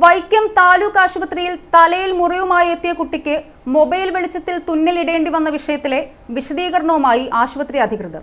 വൈക്കം താലൂക്ക് ആശുപത്രിയിൽ തലയിൽ മുറിവുമായി എത്തിയ കുട്ടിക്ക് മൊബൈൽ വെളിച്ചത്തിൽ തുന്നലിടേണ്ടി വന്ന വിഷയത്തിലെ വിശദീകരണവുമായി ആശുപത്രി അധികൃതർ.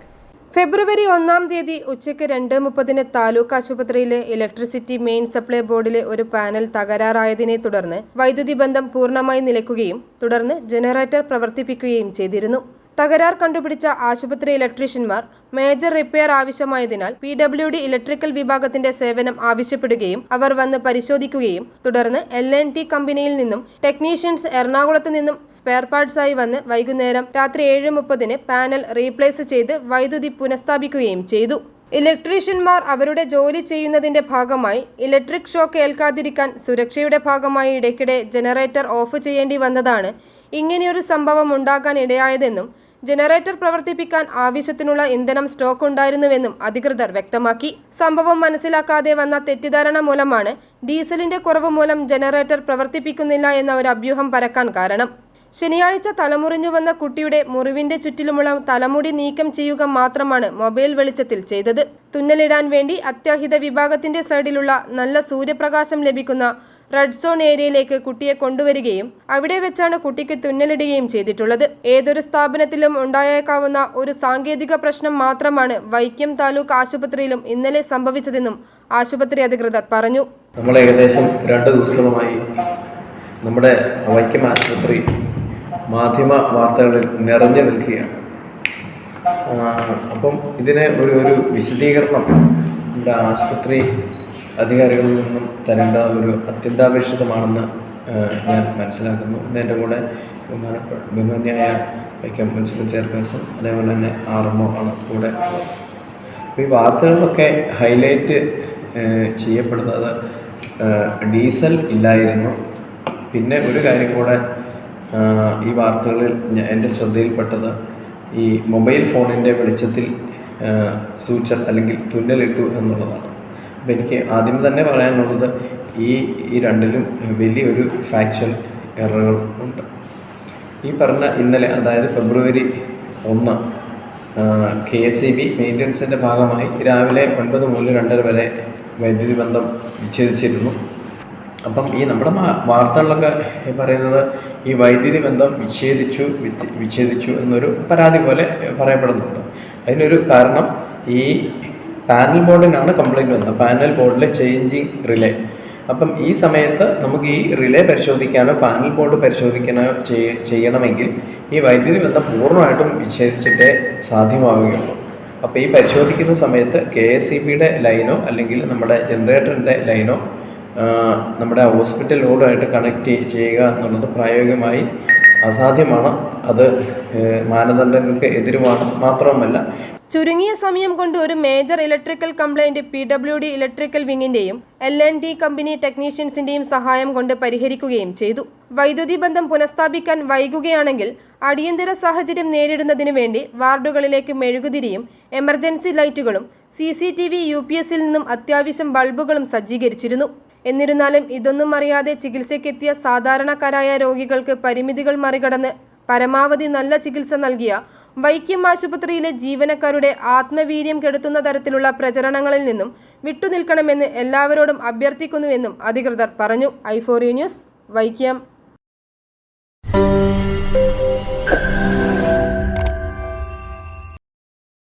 ഫെബ്രുവരി ഒന്നാം തീയതി ഉച്ചയ്ക്ക് രണ്ട് മുപ്പതിന് താലൂക്ക് ആശുപത്രിയിലെ ഇലക്ട്രിസിറ്റി മെയിൻ സപ്ലൈ ബോർഡിലെ ഒരു പാനൽ തകരാറായതിനെ തുടർന്ന് വൈദ്യുതി ബന്ധം പൂർണമായി നിലയ്ക്കുകയും തുടർന്ന് ജനറേറ്റർ പ്രവർത്തിപ്പിക്കുകയും ചെയ്തിരുന്നു. തകരാർ കണ്ടുപിടിച്ച ആശുപത്രി ഇലക്ട്രീഷ്യന്മാർ മേജർ റിപ്പയർ ആവശ്യമായതിനാൽ പി ഡബ്ല്യു ഡി ഇലക്ട്രിക്കൽ വിഭാഗത്തിന്റെ സേവനം ആവശ്യപ്പെടുകയും അവർ വന്ന് പരിശോധിക്കുകയും തുടർന്ന് എൽ എൻ ടി കമ്പനിയിൽ നിന്നും ടെക്നീഷ്യൻസ് എറണാകുളത്ത് നിന്നും സ്പെയർ പാർട്സായി വന്ന് വൈകുന്നേരം രാത്രി ഏഴ് മുപ്പതിന് പാനൽ റീപ്ലേസ് ചെയ്ത് വൈദ്യുതി പുനഃസ്ഥാപിക്കുകയും ചെയ്തു. ഇലക്ട്രീഷ്യന്മാർ അവരുടെ ജോലി ചെയ്യുന്നതിന്റെ ഭാഗമായി ഇലക്ട്രിക് ഷോക്ക് ഏൽക്കാതിരിക്കാൻ സുരക്ഷയുടെ ഭാഗമായി ഇടയ്ക്കിടെ ജനറേറ്റർ ഓഫ് ചെയ്യേണ്ടി വന്നതാണ്. ഇങ്ങനെയൊരു സംഭവം ഉണ്ടാകാൻ ഇടയായതെന്നും ജനറേറ്റർ പ്രവർത്തിപ്പിക്കാൻ ആവശ്യത്തിനുള്ള ഇന്ധനം സ്റ്റോക്ക് ഉണ്ടായിരുന്നുവെന്നും അധികൃതർ വ്യക്തമാക്കി. സംഭവം മനസ്സിലാക്കാതെ വന്ന തെറ്റിദ്ധാരണ മൂലമാണ് ഡീസലിന്റെ കുറവ് മൂലം ജനറേറ്റർ പ്രവർത്തിപ്പിക്കുന്നില്ല എന്ന ഒരു അഭ്യൂഹം പരക്കാൻ കാരണം. ശനിയാഴ്ച തലമുറിഞ്ഞു വന്ന കുട്ടിയുടെ മുറിവിന്റെ ചുറ്റിലുമുള്ള തലമുടി നീക്കം ചെയ്യുക മാത്രമാണ് മൊബൈൽ വെളിച്ചത്തിൽ ചെയ്തത്. തുന്നലിടാൻ വേണ്ടി അത്യാഹിത വിഭാഗത്തിന്റെ സൈഡിലുള്ള നല്ല സൂര്യപ്രകാശം ലഭിക്കുന്ന റെഡ് സോൺ ഏരിയയിലേക്ക് കുട്ടിയെ കൊണ്ടുവരികയും അവിടെ വെച്ചാണ് കുട്ടിക്ക് തുന്നലിടുകയും ചെയ്തിട്ടുള്ളത്. ഏതൊരു സ്ഥാപനത്തിലും ഉണ്ടായേക്കാവുന്ന ഒരു സാങ്കേതിക പ്രശ്നം മാത്രമാണ് വൈക്കം താലൂക്ക് ആശുപത്രിയിലും ഇന്നലെ സംഭവിച്ചതെന്നും ആശുപത്രി അധികൃതർ പറഞ്ഞു. നമ്മൾ ഏകദേശം രണ്ട് ദിവസമായി നമ്മുടെ വൈക്കം ആശുപത്രി മാധ്യമ വാർത്തകളിൽ നിറഞ്ഞു നിൽക്കുകയാണ്. അപ്പം ഇതിനെ ഒരു ഒരു വിശദീകരണം നമ്മുടെ ആശുപത്രി അധികാരികളിൽ നിന്നും തരേണ്ട ഒരു അത്യന്താപേക്ഷിതമാണെന്ന് ഞാൻ മനസ്സിലാക്കുന്നു. ഇന്ന് എന്റെ കൂടെ ബഹുമാനപ്പെട്ട ബഹുമാന്യായ വൈക്കം മുനിസിപ്പൽ ചെയർപേഴ്സൺ അതേപോലെ തന്നെ ആർ എം ഒ ആണ് കൂടെ. ഈ വാർത്തകളിലൊക്കെ ഹൈലൈറ്റ് ചെയ്യപ്പെടുന്നത് ഡീസൽ ഇല്ലായിരുന്നു. പിന്നെ ഒരു കാര്യം കൂടെ ഈ വാർത്തകളിൽ എന്റെ ശ്രദ്ധയിൽപ്പെട്ടത് ഈ മൊബൈൽ ഫോണിന്റെ വെളിച്ചത്തിൽ ആഹ്, സൂച്ചർ അല്ലെങ്കിൽ തുന്നലിട്ടു എന്നുള്ളതാണ്. അപ്പോൾ എനിക്ക് ആദ്യം തന്നെ പറയാനുള്ളത് ഈ ഈ രണ്ടിലും വലിയൊരു ഫാക്ച്വൽ എററുകൾ ഉണ്ട്. ഈ പറഞ്ഞ ഇന്നലെ അതായത് ഫെബ്രുവരി ഒന്ന് കെ എസ് ഇ ബി മെയിന്റനൻസിന്റെ ഭാഗമായി രാവിലെ ഒൻപത് മുതൽ രണ്ടര വരെ വൈദ്യുതി ബന്ധം വിച്ഛേദിച്ചിരുന്നു. അപ്പം ഈ നമ്മുടെ വാർത്തകളിലൊക്കെ പറയുന്നത് ഈ വൈദ്യുതി ബന്ധം വിച്ഛേദിച്ചു വിച്ഛേദിച്ചു എന്നൊരു പരാതി പോലെ പറയപ്പെടുന്നുണ്ട്. അതിനൊരു കാരണം ഈ പാനൽ ബോർഡിനാണ് കംപ്ലൈന്റ് വന്നത്. പാനൽ ബോർഡിലെ ചേഞ്ചിങ് റിലേ അപ്പം ഈ സമയത്ത് നമുക്ക് ഈ റിലേ പരിശോധിക്കാനോ പാനൽ ബോർഡ് പരിശോധിക്കാനോ ചെയ്യണമെങ്കിൽ ഈ വൈദ്യുതി ബന്ധം പൂർണമായിട്ടും വിച്ഛേദിച്ചിട്ടേ സാധ്യമാവുകയുള്ളൂ. അപ്പോൾ ഈ പരിശോധിക്കുന്ന സമയത്ത് കെ എസ് ഇ ബിയുടെ ലൈനോ അല്ലെങ്കിൽ നമ്മുടെ ജനറേറ്ററിന്റെ ലൈനോ നമ്മുടെ ഹോസ്പിറ്റൽ ലോഡുമായിട്ട് കണക്ട് ചെയ്യുക എന്നുള്ളത് പ്രായോഗികമായി അസാധ്യമാണ്. അത് മാനദണ്ഡങ്ങൾക്ക് എതിരുമാണ്. മാത്രവുമല്ല ചുരുങ്ങിയ സമയം കൊണ്ട് ഒരു major electrical complaint P W D electrical വിങ്ങിന്റെയും L N D company ടെക്നീഷ്യൻസിന്റെയും സഹായം കൊണ്ട് പരിഹരിക്കുകയും ചെയ്തു. വൈദ്യുതി ബന്ധം പുനഃസ്ഥാപിക്കാൻ വൈകുകയാണെങ്കിൽ അടിയന്തര സാഹചര്യം നേരിടുന്നതിന് വേണ്ടി വാർഡുകളിലേക്ക് മെഴുകുതിരിയും എമർജൻസി ലൈറ്റുകളും C C T V U P എസിൽ നിന്നും അത്യാവശ്യം ബൾബുകളും സജ്ജീകരിച്ചിരുന്നു. എന്നിരുന്നാലും ഇതൊന്നും അറിയാതെ ചികിത്സയ്ക്കെത്തിയ സാധാരണക്കാരായ രോഗികൾക്ക് പരിമിതികൾ മറികടന്ന് പരമാവധി നല്ല ചികിത്സ നൽകിയ വൈക്കം ആശുപത്രിയിലെ ജീവനക്കാരുടെ ആത്മവീര്യം കെടുത്തുന്ന തരത്തിലുള്ള പ്രചരണങ്ങളിൽ നിന്നും വിട്ടുനിൽക്കണമെന്ന് എല്ലാവരോടും അഭ്യർത്ഥിക്കുന്നുവെന്നും അധികൃതർ പറഞ്ഞു. ഐഫോറിയ ന്യൂസ് വൈക്കം.